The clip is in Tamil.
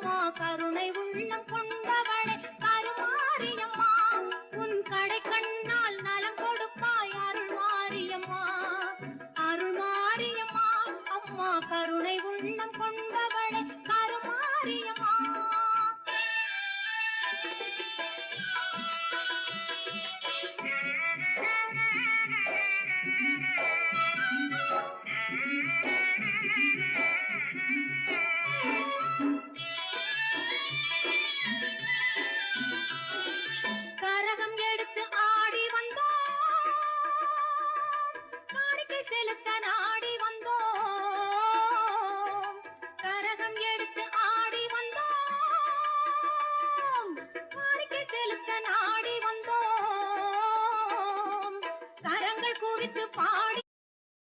அம்மா கருணை உள்ளம் கொண்டவளே கருமாரியம்மா உன் கடை கண்ணால் நலம் கொடுப்பாய் அருள் மாரியம்மா அருள் மாரியம்மா அம்மா கருணை உள்ளம் கொண்டவளே கருமாரியம்மா Thank you. செலுத்த நாடி வந்தோம். கரகம் எடுத்து ஆடி வந்தோம். காணிக்கை செலுத்த நாடி வந்தோம். கரங்கள் குவித்து பாடி